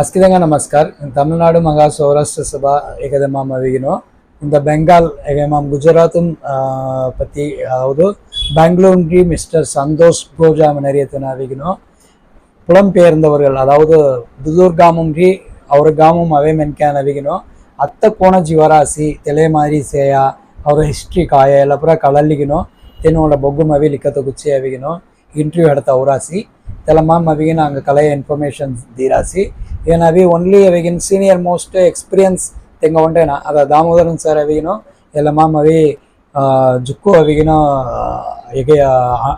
అస్కిదంగా நமஸ்கார் தமிழ்நாடு மகா సౌరాష్ట్ర சபா ఏకదమాం అవిగినో இந்த பெங்கால் எமாம் குஜராத்தும் பற்றி அதாவது பெங்களூர்கி மிஸ்டர் சந்தோஷ் கோஜாம் நிறையத்தினாவிகணும் புலம்பெயர்ந்தவர்கள் அதாவது புதூர் காமம்கி அவர் காமம் அவே மென்கே நவிகணும் அத்த கோண ஜீவராசி தெலைமாரி சேயா அவர் ஹிஸ்ட்ரி காய இல்லப்புற கலல்லிக்கணும் தென்னோட பொக்கும் அவி லிக்கத்தை குச்சி அவிகணும் இன்டர்வியூ எடுத்த அவராசி தெலமாம் அவிகின அங்கே கலைய இன்ஃபர்மேஷன் தீராசி ಏನಾವಿ ಒನ್ಲಿ ಅವಿಗಿನ ಸೀನಿಯರ್ சீனியர் மோஸ்ட் எக்ஸ்பீரியன்ஸ் ಹೊಂಟೇನ ಅದ ದಾಮೋದರನ್ தாமோதரன் சார் அவிகினோ ಮಾಮ್ ಅವಿ அவி ಅವಿಗಿನ அவிகினோ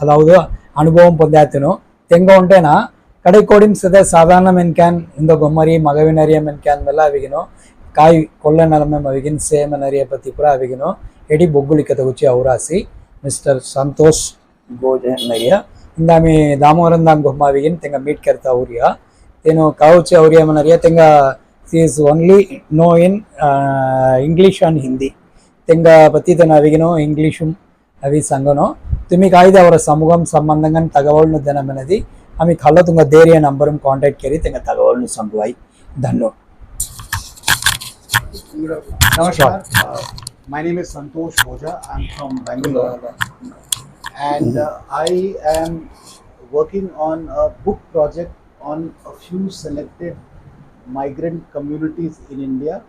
ಅದಾವುದು ಅನುಭವಂ ಪೊಂದಾತನು ತೆಂಗ ಹೊಂಟೇನ கடை கோடின் சித சாதாரண மென்கேன் இந்த கொம்மரி மகவினரிய மென்கேன் மேல அவிகணும் காய் கொள்ள நிலைமை அவிகின் சேம சேமனரிய பத்தி கூட அவிகணும் எடி பொக்குளிக்க தொகுச்சி அவுராசி மிஸ்டர் சந்தோஷ் கோஜன் ஐயா இந்தாமி தாமோதரன் தான் கொம்மாவிகின் தெங்க மீட் கருத்த அவுரியா ಏನು ಕಾವುಚಿ ಅವ್ರು ಏಮನ್ನ ರಿಯ ತೆಂಗ is only no in English and Hindi ತೆಂಗ ಪತ್ತಿತನ ఇంగ్లీషు అవి సంగనో. తుమి కాయిద అవర సమూహం సంబంధంగా తగవళ్ళను దనమనేది ఆమె కళ్ళ తుంగ దేరియ నంబరం కాంటాక్ట్ కేరి తెంగ తగవళ్ళను సంభవాయి ధన్ను. Namaskar. My name is Santosh Roja I'm from Bengaluru and I am working on a book project on a few selected migrant communities in India.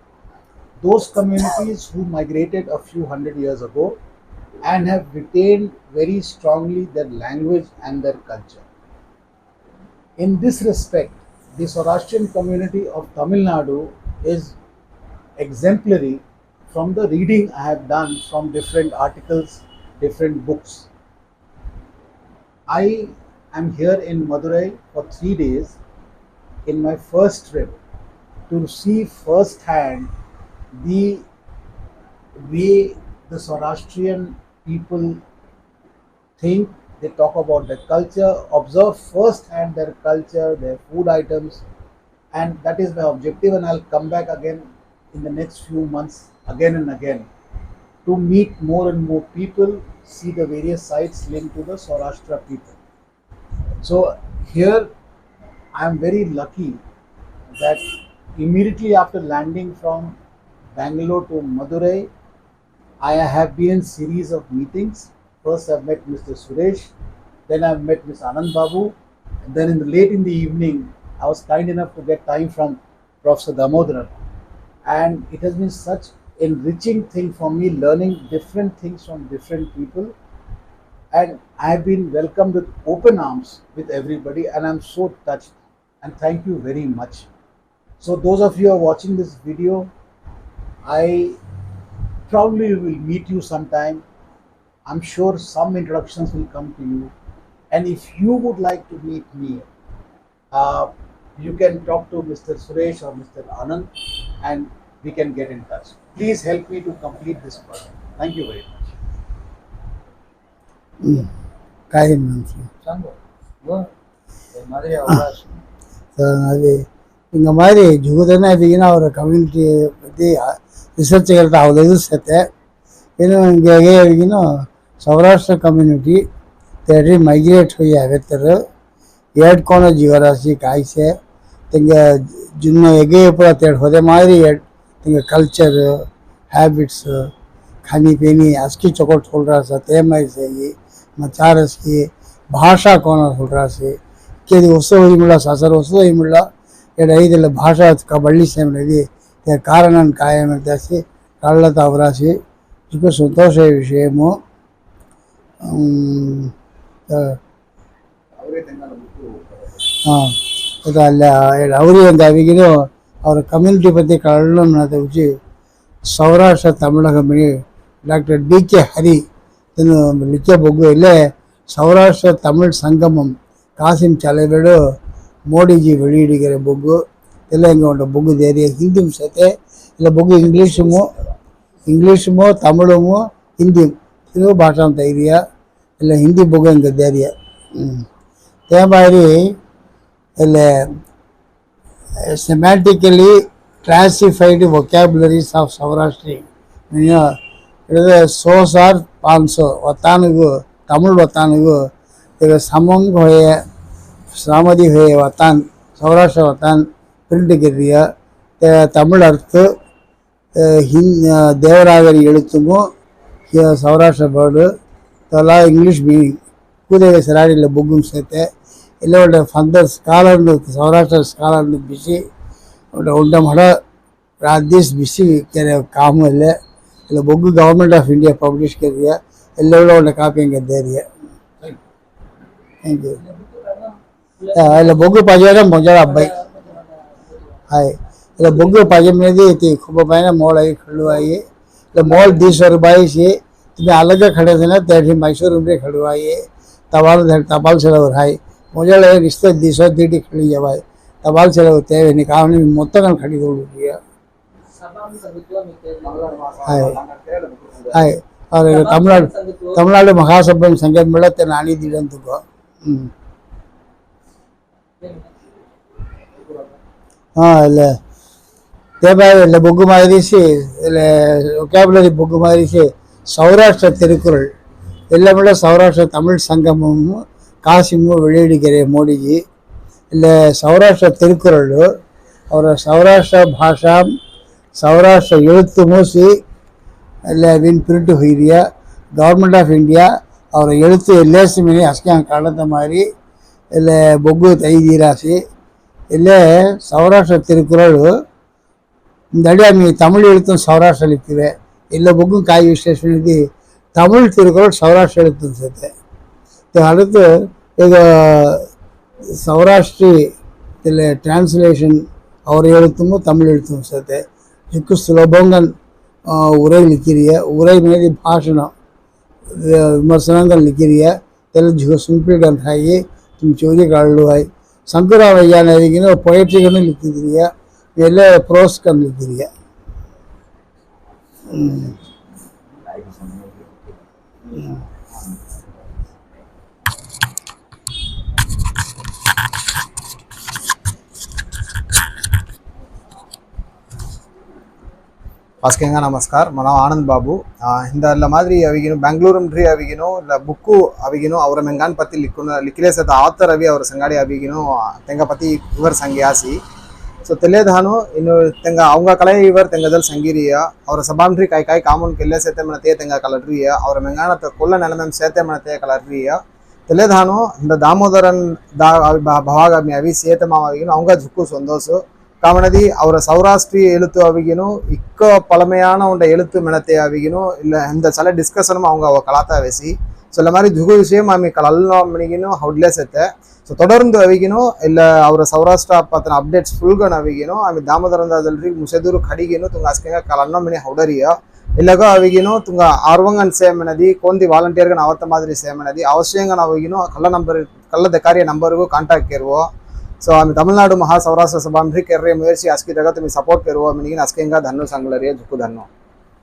Those communities who migrated a few hundred years ago and have retained very strongly their language and their culture. In this respect, the Zoroastrian community of Tamil Nadu is exemplary from the reading I have done from different articles, different books. I am here in Madurai for three days in my first trip to see firsthand the way the Zoroastrian people think, they talk about their culture, observe firsthand their culture, their food items, and that is my objective. And I'll come back again in the next few months, again and again, to meet more and more people, see the various sites linked to the Saurashtra people. So here, I am very lucky that immediately after landing from Bangalore to Madurai, I have been in series of meetings. First, I've met Mr. Suresh, then I've met Ms. Anand Babu, and then in the late in the evening, I was kind enough to get time from Professor Damodaran, and it has been such enriching thing for me learning different things from different people, and I have been welcomed with open arms with everybody, and I'm so touched. And thank you very much. So, those of you who are watching this video, I probably will meet you sometime. I'm sure some introductions will come to you. And if you would like to meet me, uh, you can talk to Mr. Suresh or Mr. Anand and we can get in touch. Please help me to complete this project. Thank you very much. काय सांगो? और community research in Saurashtra community तेरी migrate हुई अगतर एडको जीवराशि कायसे जुम्मेपड़ा तेड हो culture habits खानी पीनी अस्की चकोट soul रहा सत्य ಮಚಾರಸಿ ಭಾಷಾ ಕೋನ ಸುಡ್ರಾಸಿ ಕೇದಿ ಹೊಸ ಮುಳ್ಳ ಸಸರ ಹೊಸ ಮುಳ್ಳ ಎರಡು ಐದೆಲ್ಲ ಭಾಷಾ ಕ ಬಳ್ಳಿ ಸೇಮಿ ಕಾರಣನ ಕಾಯಮ ದಾಸಿ ಕಳ್ಳತ ಅವರಾಸಿ ఇక సంతోష విషయము ಅಲ್ಲಿ ಅವರು ಒಂದು ಅವಿಗಿನೂ ಅವರ ಕಮ್ಯುನಿಟಿ ಬಗ್ಗೆ ಕಳ್ಳನ ಉಚ್ಚಿ Saurashtra ತಮಿಳ company doctor D K Hari லிக்க பொக்கு இல்லை சௌராஷ்டிர தமிழ் சங்கமம் காசிம் தலைவரு மோடிஜி வெளியிடுகிற புக்கு இல்லை இங்கே உண்ட புக்கு தைரிய ஹிந்தியும் சேர்த்து இல்லை புக்கு இங்கிலீஷுமோ ಇಂಗ್ಲೀಷುಮೋ ತಮಿಳುಮೋ ಹಿಂದಿ ಇದು ಭಾಷಾ ಧೈರ್ಯ ಇಲ್ಲ ಹಿಂದಿ ಬುಕ್ ಹಿಂಗೆ ಧೈರ್ಯ ತೇ ಮಾರಿ ಇಲ್ಲ ಸೆಮ್ಯಾಟಿಕಲಿ ಕ್ಲಾಸಿಫೈಡ್ ವೊಕ್ಯಾಬುಲರೀಸ್ ಆಫ್ ಸೌರಾಷ್ಟ್ರಿ એટલે સોસાર પાંચસો વતાનુગુ தமிழ் વતાનુગુ એટલે સમંગ હોય સામદી હોય વતાન સૌરાષ્ટ્ર વતાન தமிழ் அர்த்து தேவராகரி எழுத்துக்கும் சௌராஷ்டிர பேர்டு இதெல்லாம் இங்கிலீஷ் மீனிங். கூதேக சிராடியில் புக்கும் சேர்த்து இல்லை ஃபந்தர் ஸ்காலர்னு சௌராஷ்டிர ஸ்காலர்னு பிசி உண்ட மட ராதீஸ் காமும் இல்லை. Book government of India publish कर रही है कापी हमें दे रही थैंक यू बुक पजेर मुझा अब हाई बुक पजमे खुब पैन मोल खड़वाई मोल दीश्वर बाई से तुम्हें अलग खड़े थे ना तेरी मैसूर में खड़वाई तवाल तपाल से हाई मुझे रिश्ते दीश्वर दीटी खड़ी जवाई तपाल से मत खड़ी ಹಾಯ್ ಅವ್ರಿಗೆ ತಮಿಳ್ನಾಡು ತಮಿಳ್ನಾಡು ಮಹಾಸಭೆಯ ಸಂಘದ ಮೇಲೆ ನಾನಿದ್ದೀನಿ ಅಂತಕೋ ಹ್ಞೂ ಹಾಂ ಇಲ್ಲ தேபாவை இல்லை. புக்கு மாதிரிச்சு இல்லை ஒகேபுலரி புக்கு மாதிரிச்சு சௌராஷ்டிர திருக்குறள். எல்லாமே சௌராஷ்டிர தமிழ் சங்கமும் காசிமும் வெளியிடுகிற மோடிஜி. இல்லை சௌராஷ்டிர திருக்குறள். அவர் சௌராஷ்டிர பாஷாம் சௌராஷ்டிர எழுத்து மூசி இல்லை வின் பிரிண்ட் ஹீரியா கவர்மெண்ட் ஆஃப் இந்தியா அவரை எழுத்து எல்லேசி மீனி அஸ்கான் கலந்த மாதிரி இல்லை பொக்கு தைதீராசி இல்லை சௌராஷ்டிர திருக்குறள் இந்த அடியா நீ தமிழ் எழுத்தும் சௌராஷ்டிர எழுத்துவே இல்லை புக்கும் காய் விசேஷம் எழுதி தமிழ் திருக்குறள் சௌராஷ்டிர எழுத்துன்னு சேர்த்தேன் அடுத்து இது சௌராஷ்டிரி இதில் டிரான்ஸ்லேஷன் அவர் எழுத்தும் தமிழ் எழுத்தும் சேர்த்து. ಹೆಚ್ಚು ಸುಲಭಂಗನ್ ಉರೈ ಲಿಖಿರಿ ಉರೈ ಮೇಲಿ ಭಾಷಣ विमर्शनांगन लिखी रही है तेल जो सिंपल ग्रंथ है ये तुम चोरी काढ़ लो है शंकर भैया ने लेकिन वो पोएट्री करने लिखी रही है पहले प्रोस कर लिखी रही है Hmm. ಫಸ್ಟ್ಗೆ ನಮಸ್ಕಾರ. ನಾವು ಆನಂದ್ ಬಾಬು. ಎಲ್ಲ ಮಾದ್ರಿ ಅವಿಗಿನು ಬೆಂಗಳೂರು ಮ್ರಿ ಅವಿಗೇನು ಇಲ್ಲ ಬುಕ್ಕು ಅವಿಗೇನು, ಅವರ ಮೆಂಗಾನ್ ಪತಿ ಲಿಕ್ಕುನ ಲಿಕ್ಕಿಲೆ ಸತ ಆತರ್ ಅವಿ ಅವರ ಸಂಗಾಡಿ ಅವಿಗೇನು ತೆಂಗ ಪತಿ ಇವರ್ ಸಂಗಿ ಆಸಿ. ಸೊ ತೆಲೆದಾನು ಇನ್ನು ತೆಂಗ, ಅವಂಗ ಕಲೆ ಇವರ್ ತೆಂಗದಲ್ಲಿ ಸಂಗಿರಿಯ, ಅವರ ಸಭಾಂಡ್ರಿ ಕಾಯಿ ಕಾಯಿ ಕಾಮನ್ ಕೆಲ್ಲೆ ಸೇತೆ ಮನ ತೇ ತೆಂಗ ಕಲರ್ರಿಯ, ಅವರ ಮೆಂಗಾನ ಕೊಲ್ಲ ನೆಲ ಮೆಮ್ ಸೇತೆ ಮನ ತೇ ಕಲರ್ರಿಯ. ತೆಲೆದಾನು ಇಂದ ದಾಮೋದರನ್ ದಾ ಭವಾಗ ಅವಿ, ಸೇತೆ ಮಾವಿಗೇನು ಅವಂಗ ಜುಕ್ಕು ಸೊಂದೋಸು. காமனதி அவர சௌராஷ்டிரிய எழுத்து அவிகினும் இக்க பழமையான உண்ட எழுத்து மெனத்தை அவிகினும் இல்லை இந்த சில டிஸ்கஷனும் அவங்க அவ கலாத்தா வேசி ஸோ இந்த மாதிரி ஜுகு விஷயம் ஆமி கலல்லோ மணிகினும் ಹೌಡ್ಲೇ ಸತ್ತೆ ಸೊ தொடர்ந்து ಅವಿಗಿನು ಇಲ್ಲ ಅವರ ಸೌರಾಷ್ಟ್ರ ಪತ್ತಿನ ಅಪ್ಡೇಟ್ಸ್ ಫುಲ್ಗನ್ ಅವಿಗಿನು ಆಮಿ ದಾಮೋದರಂದಲ್ರಿ ಮುಸೆದೂರು ಕಡಿಗಿನು ತುಂಗ ಅಸ್ಕೆಂಗ ಕಲನ್ನೋ ಮಿನಿ ಹೌಡರಿಯ ಇಲ್ಲಗೋ ಅವಿಗಿನು ತುಂಗ ಆರ್ವಂಗನ್ ಸೇಮನದಿ ಕೊಂದಿ ವಾಲಂಟಿಯರ್ಗನ ಅವತ್ತ ಮಾದರಿ ಸೇಮನದಿ ಅವಶ್ಯಂಗ ಅವಿಗಿನು ಕಲ್ಲ ನಂಬರ್ ಕಲ್ಲ ದೆಕಾರಿಯ ನಂಬರ್ಗೂ ಕಾಂಟ್ಯಾಕ್ಟ್ ಕೇರುವೋ ಸೊ ಆಮೆ ತಮಿಳುನಾಡು ಮಹಾ ಸೌರಾಷ್ಟ್ರ ಸಭಾಂಬ್ರಿ ಕೆರ್ರೆ ಮುಯರ್ಸಿ ಅಸ್ಕಿ ಜಗತ್ತು ಮಿ ಸಪೋರ್ಟ್ ಕೆರುವ ಮಿನಿಗಿನ ಅಸ್ಕೆಂಗ ಧನ್ನು ಸಂಗ್ಲರಿಯ ಜುಕ್ಕು ಧನ್ನು